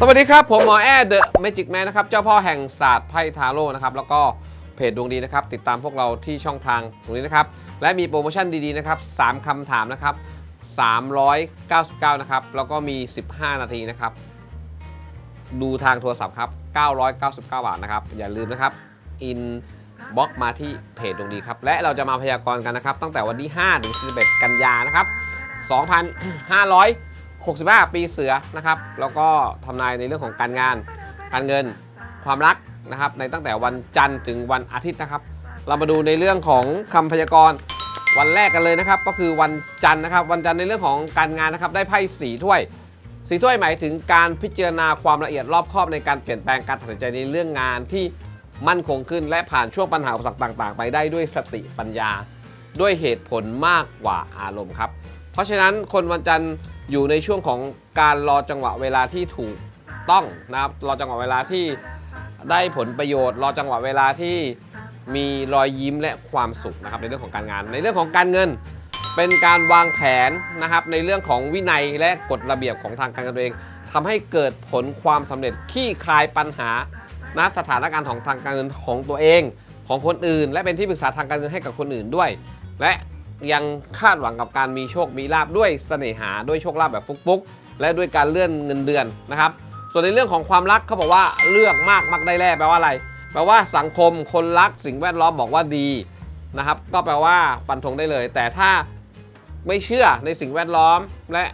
สวัสดีครับ ผมหมอแอร์เดอะเมจิกแมนนะครับ เจ้าพ่อแห่งศาสตร์ไพ่ทาโร่นะครับ แล้วก็เพจดวงดีนะครับ ติดตามพวกเราที่ช่องทางตรงนี้นะครับ และมีโปรโมชั่นดีๆนะครับ3คำถามนะครับ 399 นะครับ แล้วก็มี 15 นาทีนะครับ ดูทางโทรศัพท์ครับ 999 บาทนะครับ อย่าลืมนะครับอินบ็อกมาที่เพจดวงดีครับ และเราจะมาพยากรณ์กันนะครับ ตั้งแต่วันที่5ถึง11กันยานะครับ 65 ปีเสือนะครับ แล้วก็ทำนายในเรื่องของการงาน การเงิน ความรักนะครับ ในตั้งแต่วันจันทร์ถึงวันอาทิตย์นะครับ เรามาดูในเรื่องของคำพยากรณ์วันแรกกันเลยนะครับ ก็คือวันจันทร์นะครับ วันจันทร์ในเรื่องของการงานนะครับ ได้ไพ่สีถ้วยสีถ้วยหมายถึงการพิจารณาความละเอียดรอบคอบในการเปลี่ยนแปลงการตัดสินใจในเรื่องงานที่มั่นคงขึ้นและผ่านช่วงปัญหาอุปสรรคต่าง ๆ ไปได้ด้วยสติปัญญา ด้วยเหตุผลมากกว่าอารมณ์ครับ ราะฉะนั้นคนวันจันทร์อยู่ในช่วงของการรอจังหวะเวลาที่ถูกต้องนะครับรอจังหวะเวลาที่ได้ผลประโยชน์ รอจังหวะเวลาที่มีรอยยิ้มและความสุขนะครับในเรื่องของการงาน ในเรื่องของการเงิน เป็นการวางแผนนะครับในเรื่องของวินัยและกฎระเบียบของทางการเงินตัวเองทำให้เกิดผลความสำเร็จขี้คลายปัญหาณสถานการณ์ของทางการเงินของตัวเอง ของคนอื่น และเป็นที่ปรึกษาทางการเงินให้กับคนอื่นด้วย และ ยังคาดหวังกับการมีโชคมีลาบด้วยเสน่หาด้วยโชคลาภแบบฟุกๆ และด้วยการเลื่อนเงินเดือนนะครับ ส่วนในเรื่องของความรักเขาบอกว่าเลือกมากมักได้แล่แปลว่าอะไร แปลว่าสังคมคนรักสิ่งแวดล้อมบอกว่าดีนะครับ ก็แปลว่าฟันธงได้เลย แต่ถ้าไม่เชื่อในสิ่งแวดล้อมและ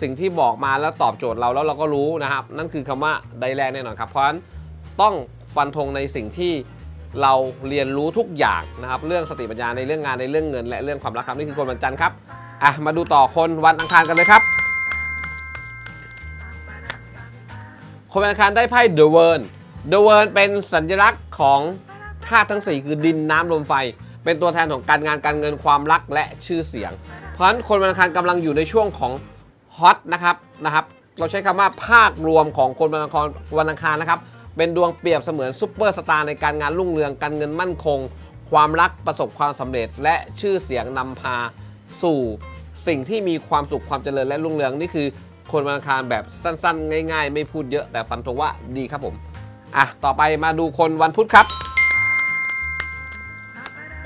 สิ่งที่บอกมาแล้วตอบโจทย์เราแล้วเราก็รู้นะครับ นั่นคือคำว่าได้แลนแน่นอนครับเพราะฉะนั้นต้องฟันธงในสิ่งที่ เราเรียนรู้ทุกอย่างนะครับเรื่องสติปัญญาในเรื่องงานในเรื่องเงิน และเรื่องความรักครับนี่คือคนวันจันทร์ครับอะมาดูต่อคนวันอังคารกันเลยครับ คนวันอังคารได้ไพ่ The World The World เป็นสัญลักษณ์ของธาตุทั้ง 4 คือดินน้ำลมไฟ เป็นตัวแทนของการงานการเงินความรักและชื่อเสียง เพราะฉะนั้นคนวันอังคารกำลังอยู่ในช่วงของฮอตนะครับนะครับเราใช้คำว่าภาครวมของคนวันอังคารวันอังคารนะครับ เป็นดวงเปรียบเสมือนซุปเปอร์สตาร์ในการงานรุ่งเรืองการเงินมั่นคง ความรักประสบความสำเร็จ และชื่อเสียงนำพาสู่สิ่งที่มีความสุขความเจริญและรุ่งเรืองนี่คือ คนวันอังคารแบบสั้นๆ ง่าย ๆ ไม่พูดเยอะแต่ฟันธงว่าดีครับผมอะต่อไปมาดูคนวันพุธครับ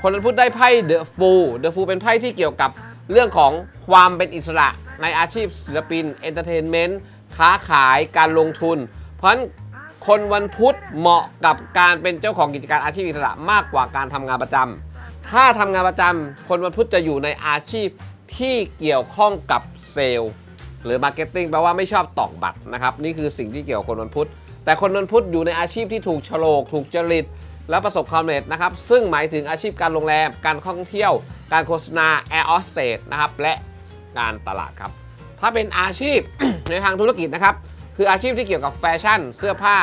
คนวันพุธได้ไพ่ The Fool The Fool เป็นไพ่ที่เกี่ยวกับเรื่องของความเป็นอิสระในอาชีพศิลปินเอนเตอร์เทนเมนต์ค้าขายการลงทุน เพราะฉะนั้น คนวันพุธเหมาะกับการเป็นเจ้าของกิจการอาชีพอิสระมากกว่าการทำงานประจำถ้าทำงานประจำคนวันพุธจะอยู่ในอาชีพที่เกี่ยวข้องกับเซลล์หรือมาร์เก็ตติ้งแปลว่าไม่ชอบตอกบัตรนะครับ นี่คือสิ่งที่เกี่ยวกับคนวันพุธ แต่คนวันพุธอยู่ในอาชีพที่ถูกโฉลก ถูกจริต และประสบความสำเร็จนะครับ ซึ่งหมายถึงอาชีพการโรงแรม การท่องเที่ยว การโฆษณาแอร์ออสเซตนะครับ และการตลาดครับ ถ้าเป็นอาชีพในทางธุรกิจนะครับ คืออาชีพที่เกี่ยวกับแฟชั่น เสื้อผ้า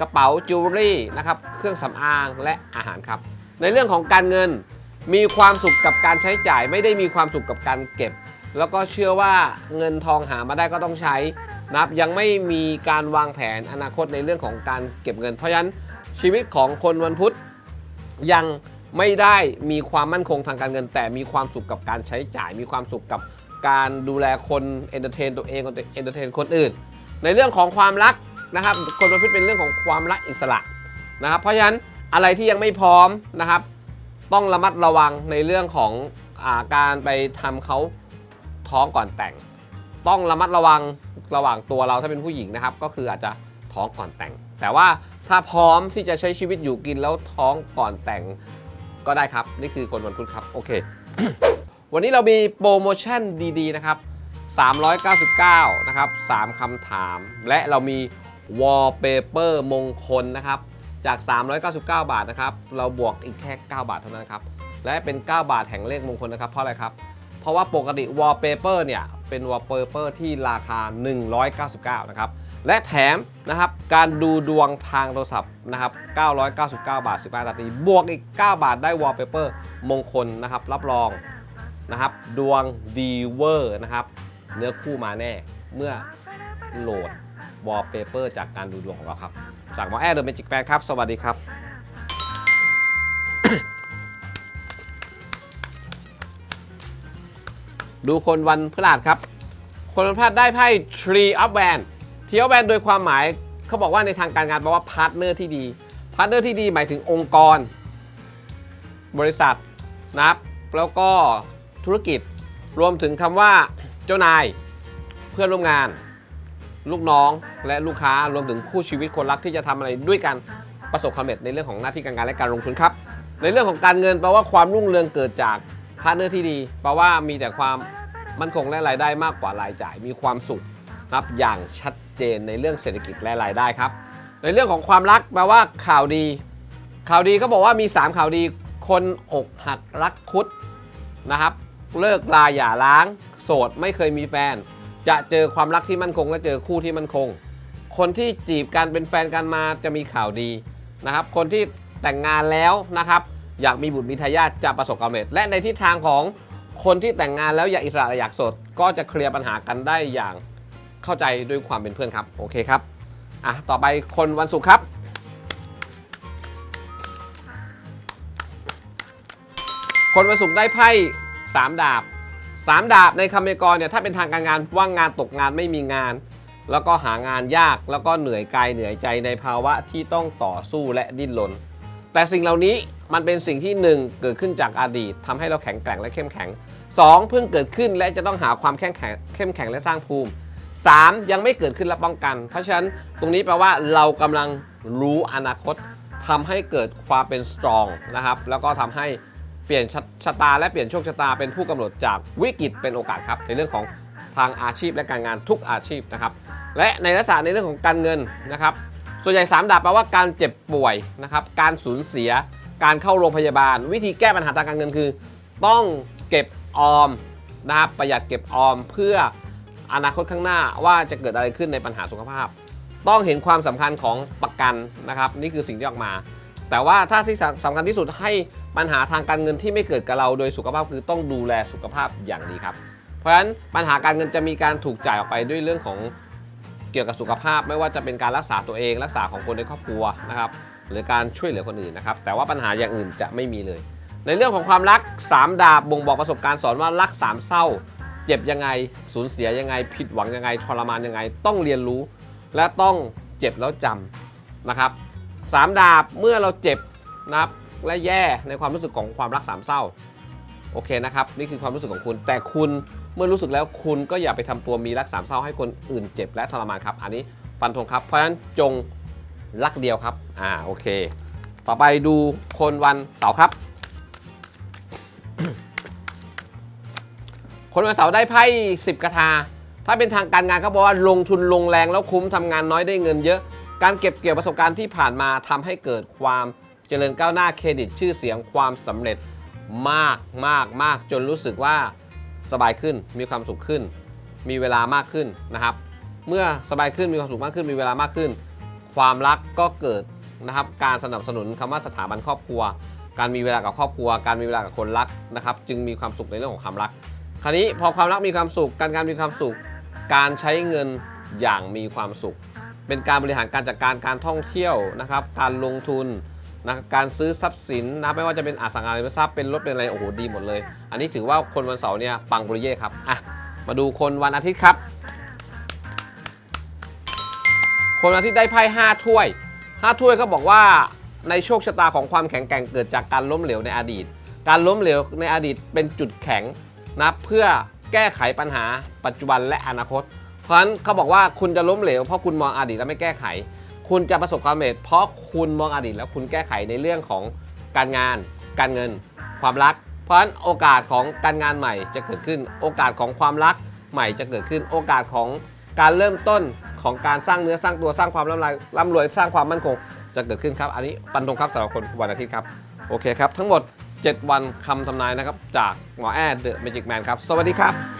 กระเป๋าจิวเวลรี่นะครับเครื่องสำอางและอาหารครับ ในเรื่องของการเงินมีความสุขกับการใช้จ่าย ไม่ได้มีความสุขกับการเก็บ แล้วก็เชื่อว่าเงินทองหามาได้ก็ต้องใช้นะครับยังไม่มีการวางแผนอนาคตในเรื่องของการเก็บเงิน เพราะฉะนั้นชีวิตของคนวันพุธยังไม่ได้มีความมั่นคงทางการเงิน แต่มีความสุขกับการใช้จ่าย มีความสุขกับการดูแลคนเอนเตอร์เทนตัวเองเอนเตอร์เทนคนอื่น ในเรื่องของความรักนะครับ คนวันพุธเป็นเรื่องของความรักอิสระนะครับ เพราะฉะนั้นอะไรที่ยังไม่พร้อมนะครับ ต้องระมัดระวังในเรื่องของอาการไปทำเขาท้องก่อนแต่ง ต้องระมัดระวังระหว่างตัวเราถ้าเป็นผู้หญิงนะครับ ก็คืออาจจะท้องก่อนแต่ง แต่ว่าถ้าพร้อมที่จะใช้ชีวิตอยู่กินแล้วท้องก่อนแต่งก็ได้ครับ นี่คือคนวันพุธครับ โอเค วันนี้เรามีโปรโมชั่นดีๆนะครับ 399 นะครับ 3คำถาม และเรามีวอลเปเปอร์มงคลนะครับ จาก 399 บาทนะครับ เราบวกอีกแค่ 9 บาทเท่านั้นครับ และเป็น 9 บาทแห่งเลขมงคลนะครับ เพราะอะไรครับ เพราะว่าปกติวอลเปเปอร์เนี่ย เป็นวอลเปเปอร์ที่ราคา 199 นะครับ และแถมนะครับ การดูดวงทางโทรศัพท์นะครับ 999 บาท 15นาที บวกอีก 9 บาทได้วอลเปเปอร์มงคลนะครับ รับรองนะครับ ดวงดีเวอร์นะครับ เนื้อคู่มาแน่ เมื่อโหลดวอลเปเปอร์จากการดูดวงของเราครับ จากหมอแอร์เดอะเมจิกแปนครับ สวัสดีครับดูคนวันพฤหัสครับ คนวันพฤหัสได้ไพ่ Tree of w a n เทียวแบนโดยความหมายเขาบอกว่าในทางการงานแปลว่าพาร์ทเนอร์ที่ดี พาร์ทเนอร์ที่ดีหมายถึงองค์กร บริษัทนะครับแล้วก็ธุรกิจ รวมถึงคำว่า จ้านาย เพื่อนร่วมงาน ลูกน้องและลูกค้ารวมถึงคู่ชีวิตคนรักที่จะทำอะไรด้วยกันประสบความสำเร็จในเรื่องของหน้าที่การงานและการลงทุนครับ ในเรื่องของการเงินแปลว่าความรุ่งเรืองเกิดจากพาร์ทเนอร์ที่ดีแปลว่ามีแต่ความมั่นคงและรายได้มากกว่ารายจ่ายมีความสุขนะครับอย่างชัดเจนในเรื่องเศรษฐกิจและรายได้ครับ ในเรื่องของความรักแปลว่าข่าวดี ข่าวดีก็บอกว่ามี 3 ข่าวดีคนอกหักรักคุดนะครับ เลิกลาหย่าร้าง โสดไม่เคยมีแฟน จะเจอความรักที่มั่นคง และเจอคู่ที่มั่นคง คนที่จีบกันเป็นแฟนกันมาจะมีข่าวดีนะครับ คนที่แต่งงานแล้วนะครับ อยากมีบุตรมีทายาทจะประสบความสำเร็จ และในทิศทางของคนที่แต่งงานแล้วอยากอิสระและอยากโสดก็จะเคลียร์ปัญหากันได้อย่างเข้าใจด้วยความเป็นเพื่อนครับโอเคครับอะต่อไปคนวันศุกร์ครับคนวันศุกร์ได้ไพ่ สามดาบสามดาบในคำเมกรเนี่ยถ้าเป็นทางการงานว่างงานตกงานไม่มีงาน แล้วก็หางานยากแล้วก็เหนื่อยกายเหนื่อยใจในภาวะที่ต้องต่อสู้และดิ้นรนแต่สิ่งเหล่านี้มันเป็นสิ่งที่ 1 เกิดขึ้นจากอดีตทำให้เราแข็งแกร่งและเข้มแข็ง 2 เพิ่งเกิดขึ้นและจะต้องหาความเข้มแข็งเข้มแข็งและสร้างภูมิ 3 ยังไม่เกิดขึ้นและป้องกัน เพราะฉะนั้นตรงนี้แปลว่าเรากำลังรู้อนาคตทำให้เกิดความเป็น strong นะครับแล้วก็ทำให้ เปลี่ยนชะชะตาและเปลี่ยนโชคชะตาเป็นผู้กำหนดจากวิกฤตเป็นโอกาสครับ ในเรื่องของทางอาชีพและการงานทุกอาชีพนะครับ และในลักษณะในเรื่องของการเงินนะครับ ส่วนใหญ่ 3 ดาบแปลว่าการเจ็บป่วยนะครับ การสูญเสีย การเข้าโรงพยาบาล วิธีแก้ปัญหาทางการเงินคือ ต้องเก็บออมนะครับประหยัดเก็บออมเพื่ออนาคตข้างหน้าว่าจะเกิดอะไรขึ้นในปัญหาสุขภาพ ต้องเห็นความสำคัญของประกันนะครับ นี่คือสิ่งที่ออกมา แต่ว่าถ้าที่สำคัญที่สุดให้ ปัญหาทางการเงินที่ไม่เกิดกับเราโดยสุขภาพคือต้องดูแลสุขภาพอย่างดีครับ เพราะฉะนั้นปัญหาการเงินจะมีการถูกจ่ายออกไปด้วยเรื่องของเกี่ยวกับสุขภาพ ไม่ว่าจะเป็นการรักษาตัวเอง รักษาของคนในครอบครัวนะครับหรือการช่วยเหลือคนอื่นนะครับแต่ว่าปัญหาอย่างอื่นจะไม่มีเลย ในเรื่องของความรัก 3 ดาบบ่งบอกประสบการณ์สอนว่ารักสามเศร้า เจ็บยังไงสูญเสียยังไง ผิดหวังยังไงทรมานยังไง ต้องเรียนรู้ และต้องเจ็บแล้วจำนะครับสามดาบเมื่อเราเจ็บนะครับ และแย่ในความรู้สึกของความรักสามเศร้าโอเคนะครับนี่คือความรู้สึกของคุณ แต่คุณเมื่อรู้สึกแล้วคุณก็อย่าไปทำตัวมีรักสามเศร้าให้คนอื่นเจ็บและทรมานครับ อันนี้ฟันธงครับ เพราะฉะนั้นจงรักเดียวครับอ่าโอเค ต่อไปดูคนวันเสาร์ครับ คนวันเสาร์ได้ไพ่สิบกระทา ถ้าเป็นทางการงานเขาบอกว่าลงทุนลงแรงแล้วคุ้มทำงานน้อยได้เงินเยอะ การเก็บเกี่ยวประสบการณ์ที่ผ่านมาทำให้เกิดความ เจริญก้าวหน้าเครดิตชื่อเสียงความสำเร็จมากมากมากจนรู้สึกว่าสบายขึ้นมีความสุขขึ้น มีเวลามากขึ้นนะครับ เมื่อสบายขึ้นมีความสุขมากขึ้นมีเวลามากขึ้น ความรักก็เกิดนะครับ การสนับสนุนคำว่าสถาบันครอบครัว การมีเวลากับครอบครัว การมีเวลากับคนรักนะครับ จึงมีความสุขในเรื่องของความรัก คราวนี้พอความรักมีความสุข การงานมีความสุข การใช้เงินอย่างมีความสุข เป็นการบริหารการจัดการการท่องเที่ยวนะครับ การลงทุน นะการซื้อทรัพย์สินนะไม่ว่าจะเป็นอสังหาริมทรัพย์เป็นรถเป็นอะไรโอ้โหดีหมดเลย อันนี้ถือว่าคนวันเสาร์เนี่ยปังบุริเย่ครับอะมาดูคนวันอาทิตย์ครับคนวันอาทิตย์ได้ไพ่5ถ้วย5ถ้วยก็บอกว่าในโชคชะตาของความแข็งแกร่งเกิดจากการล้มเหลวในอดีต การล้มเหลวในอดีตเป็นจุดแข็งนะเพื่อแก้ไขปัญหาปัจจุบันและอนาคต เพราะฉะนั้นเขาบอกว่าคุณจะล้มเหลวเพราะคุณมองอดีตแล้วไม่แก้ไข คุณจะประสบความสำเร็จ เพราะคุณมองอดีตแล้วคุณแก้ไขในเรื่องของการงาน การเงิน ความรัก เพราะฉะนั้นโอกาสของการงานใหม่จะเกิดขึ้น โอกาสของความรักใหม่จะเกิดขึ้น โอกาสของการเริ่มต้นของการสร้างเนื้อสร้างตัวสร้างความร่ำรวยร่ำรวยสร้างความมั่นคง จะเกิดขึ้นครับ อันนี้ฟันธงครับสำหรับคนวันอาทิตย์ครับ โอเคครับ ทั้งหมด 7 วันคำทำนายนะครับ จากหมอแอดเดอะเมจิกแมนครับ สวัสดีครับ